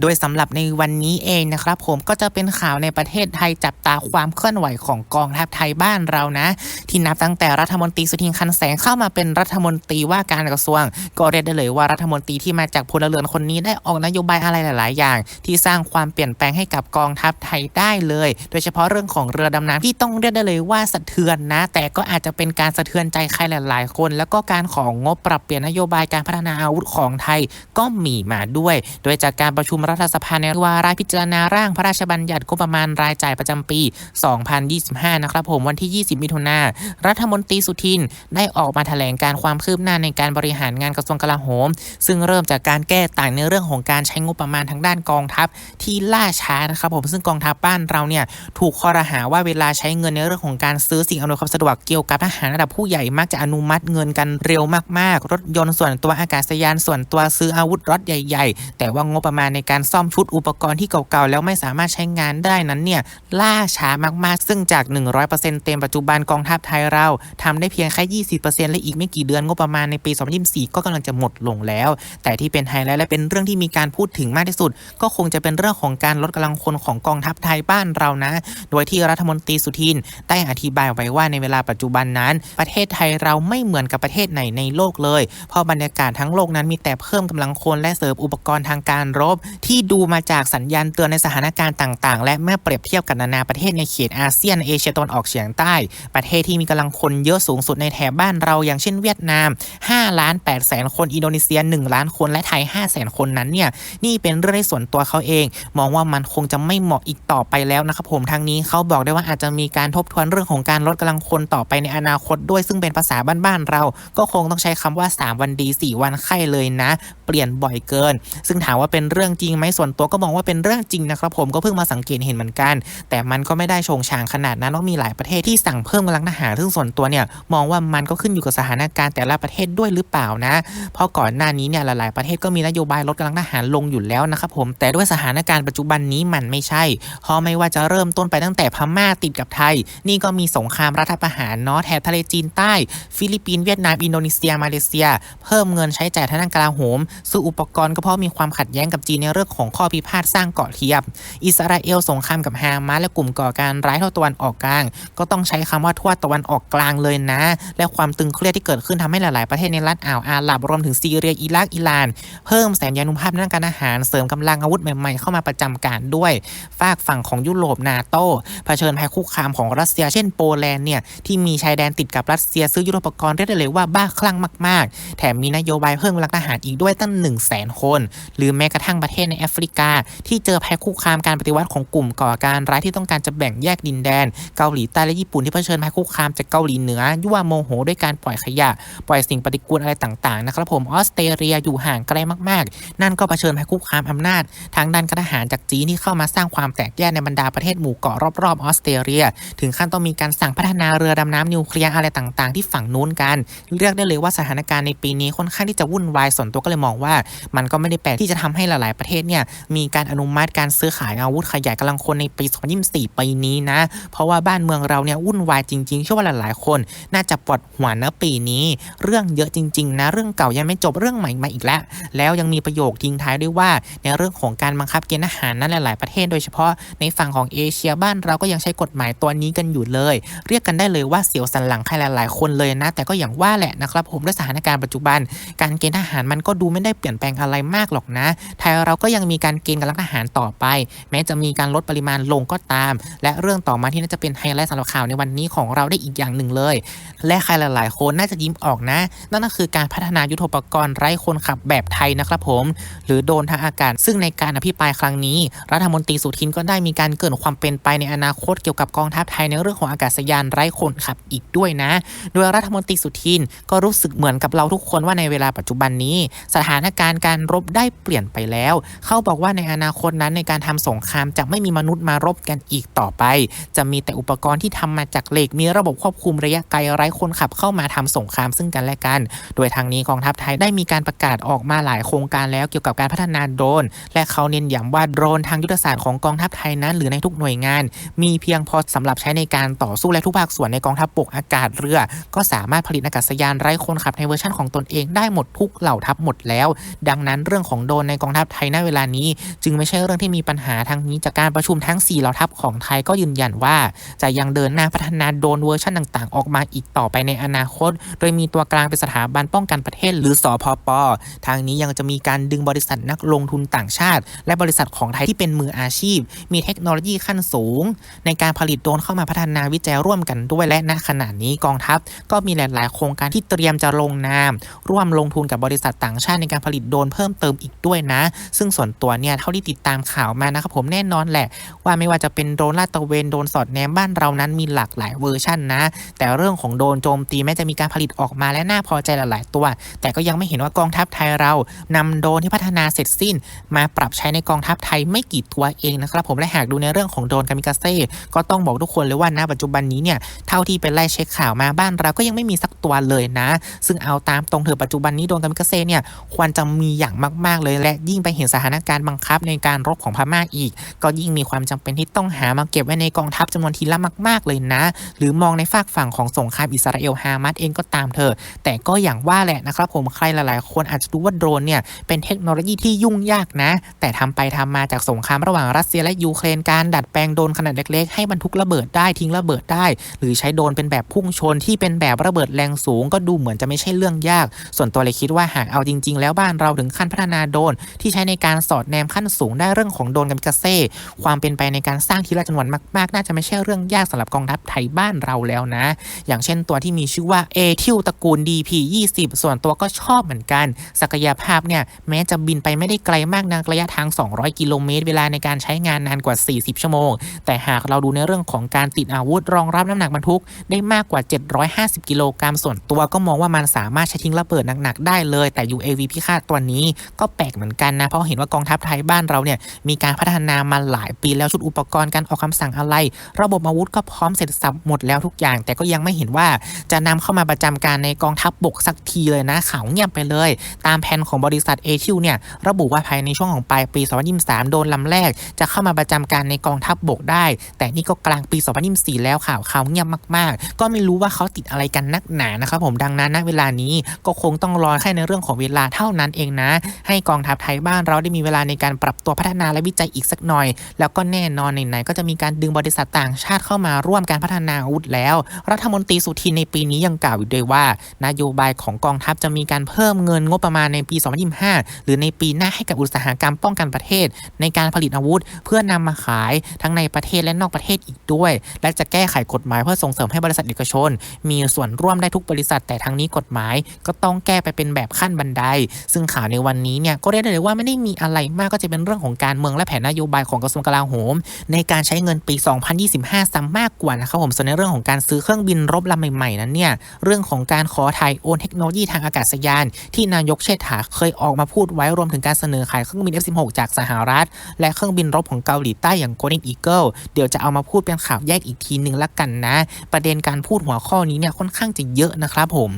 โดยสำหรับในวันนี้เองนะครับ ผมก็จะเป็นข่าวในประเทศไทยจับตาความเคลื่อนไหวของกองทัพไทยบ้านเรานะ ที่นับตั้งแต่รัฐมนตรีสุทินคันแสงเข้ามาเป็นรัฐมนตรีว่าการกระทรวง ก็เรียกได้เลยว่ารัฐมนตรีที่มาจากพลเรือนคนนี้ได้ออกนโยบายอะไรหลาย ๆ อย่าง ที่สร้างความเปลี่ยนแปลงให้กับกองทัพไทยได้เลย โดยเฉพาะเรื่องของเรือดำน้ำที่ต้องเรียกได้เลยว่าสะเทือนนะ แต่ก็อาจจะเป็นการสะเทือนใจใครหลาย ๆ คน แล้วก็การของงบปรับเปลี่ยนนโยบายการพัฒนาอาวุธของไทยก็มีมาด้วย โดยจากการประชุมรัฐสภาในวาระพิจารณาร่างพระราชบัญญัติงบประมาณรายจ่ายประจำปี 2025 นะครับผมวันที่ 20 มิถุนายนรัฐมนตรีสุทินได้ออกมาแถลงการความคืบหน้าในการบริหารงานกระทรวงกลาโหม ซึ่งเริ่มจากการแก้ต่างในเรื่องของการใช้งบประมาณทางด้านกองทัพที่ล่าช้านะครับผมซึ่งกองทัพบ้านเราเนี่ยถูกข้อรหาว่าเวลาใช้เงินในเรื่องของการซื้อสิ่งอำนวยความสะดวกเกี่ยวกับทหารระดับผู้ใหญ่มักจะอนุมัติเงินกันเร็วมากๆ รถยนต์ส่วนตัวอากาศยานส่วนตัวซื้ออาวุธรถใหญ่ ๆ แต่ว่างบประมาณในการการซ่อมชุดอุปกรณ์ที่เก่าๆ แล้วไม่สามารถใช้งานได้นั้นเนี่ยล่าช้ามากๆ ซึ่งจาก 100%เต็มปัจจุบันกองทัพไทยเราทำได้เพียงแค่ 20%และอีกไม่กี่เดือนงบประมาณในปี 2024 ก็กำลังจะหมดลงแล้ว แต่ที่เป็นไฮไลท์และเป็นเรื่องที่มีการพูดถึงมากที่สุด ก็คงจะเป็นเรื่องของการลดกำลังคนของกองทัพไทยบ้านเรานะ โดยที่รัฐมนตรีสุทินได้อธิบายไว้ว่าในเวลาปัจจุบันนั้น ประเทศไทยเราไม่เหมือนกับประเทศไหนในโลกเลย เพราะบรรยากาศทั้งโลกนั้นมีแต่เพิ่มกำลังคนและเสริมอุปกรณ์ทางการรบที่ดูมาจากสัญญาณเตือนในสถานการณ์ต่าง ๆ และเมื่อเปรียบเทียบกับนานาประเทศในเขตอาเซียนเอเชียตะวันออกเฉียงใต้ ประเทศที่มีกำลังคนเยอะสูงสุดในแถบบ้านเราอย่างเช่นเวียดนาม5ล้าน8แสนคนอินโดนีเซีย 1 ล้านคนและไทย5แสนคนนั้นเนี่ยนี่เป็นเรื่องในส่วนตัวเขาเอง มองว่ามันคงจะไม่เหมาะอีกต่อไปแล้วนะครับผมทางนี้เขาบอกได้ว่าอาจจะมีการทบทวนเรื่องของการลดกำลังคนต่อไปในอนาคตด้วย ซึ่งเป็นภาษาบ้านๆเรา ก็คงต้องใช้คำว่า 3 วันดี 4 วันไข้เลยนะ เปลี่ยนบ่อยเกิน ซึ่งถามว่าเป็นเรื่องจริงไหมส่วนตัวก็มองว่าเป็นเรื่องจริงนะครับผมก็เพิ่งมาสังเกตเห็นเหมือนกัน แต่มันก็ไม่ได้โชงชางขนาดนั้นว่ามีหลายประเทศที่สั่งเพิ่มกำลังทหารซึ่งส่วนตัวเนี่ยมองว่ามันก็ขึ้นอยู่กับสถานการณ์แต่ละประเทศด้วยหรือเปล่านะ เพราะก่อนหน้านี้เนี่ยหลาย ๆ ประเทศก็มีนโยบายลดกำลังทหารลงอยู่แล้วนะครับผมแต่ด้วยสถานการณ์ปัจจุบันนี้มันไม่ใช่เพราะไม่ว่าจะเริ่มต้นไปตั้งแต่พม่าติดกับไทย นี่ก็มีสงครามรัฐประหารเนาะแถบทะเลจีนใต้ ฟิลิปปินส์เวียดนามอินโดนีเซียมาเลเซีย เพิ่มเงินใช้จ่ายทางด้านกลาโหมซื้ออุปกรณ์ก็เพราะมีความขัดแย้งกับจีนในเรื่องของข้อพิพาทสร้างเกาะเทียม อิสราเอลสงครามกับฮามาสและกลุ่มก่อการร้ายทั่วตะวันออกกลาง ก็ต้องใช้คำว่าทั่วตะวันออกกลางเลยนะ และความตึงเครียดที่เกิดขึ้นทำให้หลาย ๆ ประเทศในรัฐอ่าวอาหรับรวมถึงซีเรียอิรักอิหร่าน เพิ่มแสนยานุภาพด้านการอาหารเสริมกำลังอาวุธใหม่ ๆ เข้ามาประจำการด้วยฝากฝั่งของยุโรปนาโต้เผชิญภัยคุกคามของรัสเซียเช่นโปแลนด์เนี่ยที่มีชายแดนติดกับรัสเซียซื้อยุทโธปกรณ์เรียกได้เลยว่าบ้าคลั่งมาก ๆ แถมมีนโยบายเพิ่มกำลังทหารอีกด้วยตั้ง1 0 0 0 0แสนคน หรือแม้กระทั่งประเทศในแอฟริกา ที่เจอภัยคุกคามการปฏิวัติของกลุ่มก่อการร้ายที่ต้องการจะแบ่งแยกดินแดน เกาหลีใต้และญี่ปุ่นที่เผชิญภัยคุกคามจากเกาหลีเหนือยั่วโมโหด้วยการปล่อยขยะ ปล่อยสิ่งปฏิกูลอะไรต่างๆนะครับผมออสเตรเลียอยู่ห่างไกลมากๆ นั่นก็เผชิญภัยคุกคามอำนาจ ทางด้านกรทหารจากจีนที่เข้ามาสร้างความแตกแยกในบรรดาประเทศหมู่เกาะรอบๆออสเตรเลีย ถึงขั้นต้องมีการสั่งพัฒนาเรือดำน้ำนิวเคลียร์อะไรต่างๆ ที่ฝั่งนู้นกัน เรียกได้เลยว่าสถานการณ์ในปีนี้ค่อนข้างที่จะวุ่นวายส่วนตัวก็เลยมองว่า มันก็ไม่ได้แปลกที่จะทำให้หลายๆประเทศเนี่ยมีการอนุมัติการซื้อขายอาวุธขยายกำลังคนในปี 2024 ปีนี้นะ เพราะว่าบ้านเมืองเราเนี่ยวุ่นวายจริงๆเชื่อว่าหลายๆคน น่าจะปวดหัวนะปีนี้ เรื่องเยอะจริง ๆ นะ เรื่องเก่ายังไม่จบเรื่องใหม่มาอีกแล้ว แล้วยังมีประโยคทิ้งท้ายด้วยว่า ในเรื่องของการบังคับเกณฑ์อาหารนั้นหลาย ๆ ประเทศ โดยเฉพาะในฝั่งของเอเชียบ้านเราก็ยังใช้กฎหมายตัวนี้กันอยู่เลย เรียกกันได้เลยว่าเสียวสันหลังใครหลาย ๆ คนเลยนะ แต่ก็อย่างว่าแหละนะครับผมด้วยสถานการณ์ปัจจุบัน การเกณฑ์ทหารมันก็ดูไม่ได้เปลี่ยนแปลงอะไรมากหรอกนะไทยเราก็ยังมีการเกณฑ์กำลังทหารต่อไป แม้จะมีการลดปริมาณลงก็ตาม และเรื่องต่อมาที่น่าจะเป็นไฮไลท์สำหรับข่าวในวันนี้ของเราได้อีกอย่างหนึ่งเลย และใครหลาย ๆ คนน่าจะยิ้มออกนะ นั่นก็คือการพัฒนายุทโธปกรณ์ไร้คนขับแบบไทยนะครับผม หรือโดนทางอากาศ ซึ่งในการอภิปรายครั้งนี้ รัฐมนตรีสุทินก็ได้มีการเกินความเป็นไปในอนาคตเกี่ยวกับกองทัพไทยในเรื่องของอากาศยานไร้คนขับอีกด้วยนะ โดยรัฐมนตรีสุทินก็รู้สึกเหมือนกับเราทุกคนว่าในเวลาปัจจุบันนี้ สถานการณ์การรบได้เปลี่ยนไปแล้วเขาบอกว่าในอนาคตนั้นในการทำสงครามจะไม่มีมนุษย์มารบกันอีกต่อไป จะมีแต่อุปกรณ์ที่ทำมาจากเหล็ก มีระบบควบคุมระยะไกลไร้คนขับเข้ามาทำสงครามซึ่งกันและกัน โดยทางนี้กองทัพไทยได้มีการประกาศออกมาหลายโครงการแล้วเกี่ยวกับการพัฒนาโดรน และเขาเน้นย้ำว่าโดรนทางยุทธศาสตร์ของกองทัพไทยนั้นหรือในทุกหน่วยงาน มีเพียงพอสำหรับใช้ในการต่อสู้และทุกภาคส่วนในกองทัพบกอากาศเรือ ก็สามารถผลิตอากาศยานไร้คนขับในเวอร์ชันของตนเองได้หมดทุกเหล่าทัพหมดแล้ว ดังนั้นเรื่องของโดรนในกองทัพไทยณเวลานี้ จึงไม่ใช่เรื่องที่มีปัญหาทางนี้จากการประชุมทั้ง 4 เหล่าทัพของไทยก็ยืนยันว่า จะยังเดินหน้าพัฒนาโดนเวอร์ชันต่างๆ ออกมาอีกต่อไปในอนาคต โดยมีตัวกลางเป็นสถาบันป้องกันประเทศ หรือสอพปทางนี้ยังจะมีการดึงบริษัทนักลงทุนต่างชาติ และบริษัทของไทยที่เป็นมืออาชีพ มีเทคโนโลยีขั้นสูง ในการผลิตโดนเข้ามาพัฒนาวิจัยร่วมกันด้วยและณขณะนี้กองทัพ ก็มีหลาย ๆ โครงการที่เตรียมจะลงนาม ร่วมลงทุนกับบริษัทต่างชาติในการผลิตโดนเพิ่มเติมอีกด้วยนะ ซึ่งส่วนตัวเนี่ยเท่าที่ติดตามข่าวมานะครับผมแน่นอนแหละ ว่าไม่ว่าจะเป็นโดรนลาดตระเวนโดรนสอดแนมบ้านเรานั้นมีหลากหลายเวอร์ชันนะ แต่เรื่องของโดรนโจมตีแม้จะมีการผลิตออกมาและน่าพอใจหลาย ๆ ตัว แต่ก็ยังไม่เห็นว่ากองทัพไทยเรานำโดรนที่พัฒนาเสร็จสิ้น มาปรับใช้ในกองทัพไทยไม่กี่ตัวเองนะครับผมและหากดูในเรื่องของโดรนกามิกาเซ่ก็ต้องบอกทุกคนเลยว่าณปัจจุบันนี้เนี่ยเท่าที่ไปไล่เช็คข่าวมาบ้านเราก็ยังไม่มีสักตัวเลยนะ ซึ่งเอาตามตรงเถอะปัจจุบันนี้โดรนกามิกาเซ่เนี่ยควรจะมีอย่างมาก ๆ เลยและยิ่งไปเห็นสถานการณ์บังคับในการรบของพม่าอีก ก็ยิ่งมีความจำเป็นที่ต้องหามาเก็บไว้ในกองทัพจำนวนทีละมาก ๆ เลยนะ หรือมองในฝากฝั่งของสงครามอิสราเอลฮามาสเองก็ตามเถอะแต่ก็อย่างว่าแหละนะครับผมใครหลาย ๆ คนอาจจะดูว่าโดรนเนี่ยเป็นเทคโนโลยีที่ยุ่งยากนะ แต่ทำไปทำมาจากสงครามระหว่างรัสเซียและยูเครนการดัดแปลงโดรนขนาดเล็ก ๆ ให้บรรทุกระเบิดได้ทิ้งระเบิดได้ หรือใช้โดรนเป็นแบบพุ่งชนที่เป็นแบบระเบิดแรงสูง ก็ดูเหมือนจะไม่ใช่เรื่องยาก ส่วนตัวเลยคิดว่าหากเอาจริง ๆ แล้วบ้านเราถึงขั้นพัฒนาโดรนที่ใช้ในการสอดแนมขั้นสูงได้เรื่องของโดนกามิกาเซ่ความเป็นไปในการสร้างทีละจำนวนมากๆ น่าจะไม่ใช่เรื่องยากสำหรับกองทัพไทยบ้านเราแล้วนะ อย่างเช่นตัวที่มีชื่อว่าเอทิวตระกูล DP 20 ส่วนตัวก็ชอบเหมือนกัน ศักยภาพเนี่ยแม้จะบินไปไม่ได้ไกลมากนะระยะทาง 200 กิโลเมตร เวลาในการใช้งานนานกว่า 40 ชั่วโมง แต่หากเราดูในเรื่องของการติดอาวุธรองรับน้ำหนักบรรทุกได้มากกว่า 750 กิโลกรัมส่วนตัวก็มองว่ามันสามารถใช้ทิ้งระเบิดหนักๆได้เลย แต่ UAV พิฆาตตัวนี้ก็แปลกเหมือนกันนะเพราะเห็นว่ากองทัพไทยบ้านเราเนี่ยมีการพัฒนามาหลายปีแล้วชุดอุปกรณ์การออกคำสั่งอะไร ระบบอาวุธก็พร้อมเสร็จสับหมดแล้วทุกอย่าง แต่ก็ยังไม่เห็นว่าจะนำเข้ามาประจำการในกองทัพบบกสักทีเลยนะข่าวเงียบไปเลย ตามแผนของบริษัทเอทิวเนี่ยระบุว่าภายในช่วงของปลายปี 2023 โดนลำแรก จะเข้ามาประจำการในกองทัพบบกได้ แต่นี่ก็กลางปี 2024 แล้วข่าวข่าวเงียบมาก ๆ ก็ไม่รู้ว่าเขาติดอะไรกันนักหนานะครับผมดังนั้นณเวลานี้ก็คงต้องรอแค่ในเรื่องของเวลาเท่านั้นเองนะ ให้กองทัพไทยบ้านเราได้มีเวลาในการปรับตัวพัฒนาและวิจัยอีกสักหน่อย แล้วก็แน่นอนไหนๆก็จะมีการดึงบริษัทต่างชาติเข้ามาร่วมการพัฒนาอาวุธแล้ว รัฐมนตรีสุทินในปีนี้ยังกล่าวอีกด้วยว่า นโยบายของกองทัพจะมีการเพิ่มเงินงบประมาณในปี 2025 หรือในปีหน้าให้กับอุตสาหกรรมป้องกันประเทศ ในการผลิตอาวุธ เพื่อนำมาขายทั้งในประเทศและนอกประเทศอีกด้วย และจะแก้ไขกฎหมายเพื่อส่งเสริมให้บริษัทเอกชน มีส่วนร่วมได้ทุกบริษัท แต่ทั้งนี้กฎหมาย ก็ต้องแก้ไปเป็นแบบขั้นบันได ซึ่งข่าวในวันนี้เนี่ยก็เรียกได้เลยว่าไม่ได้มีอะไรมากก็จะเป็นเรื่องของการเมืองและแผนนโยบายของกระทรวงกลาโหม ในการใช้เงินปี 2025ซ้ำมากกว่านะครับผมส่วนในเรื่องของการซื้อเครื่องบินรบลำใหม่ๆนั้นเนี่ยเรื่องของการขอถ่ายโอนเทคโนโลยีทางอากาศยาน ที่นายกเชษฐาเคยออกมาพูดไว้รวมถึงการเสนอขายเครื่องบิน F16 จากสหรัฐ และเครื่องบินรบของเกาหลีใต้อย่าง Golden Eagle เดี๋ยวจะเอามาพูดเป็นข่าวแยกอีกทีหนึ่งละกันนะ ประเด็นการพูดหัวข้อนี้เนี่ยค่อนข้างจะเยอะนะครับผม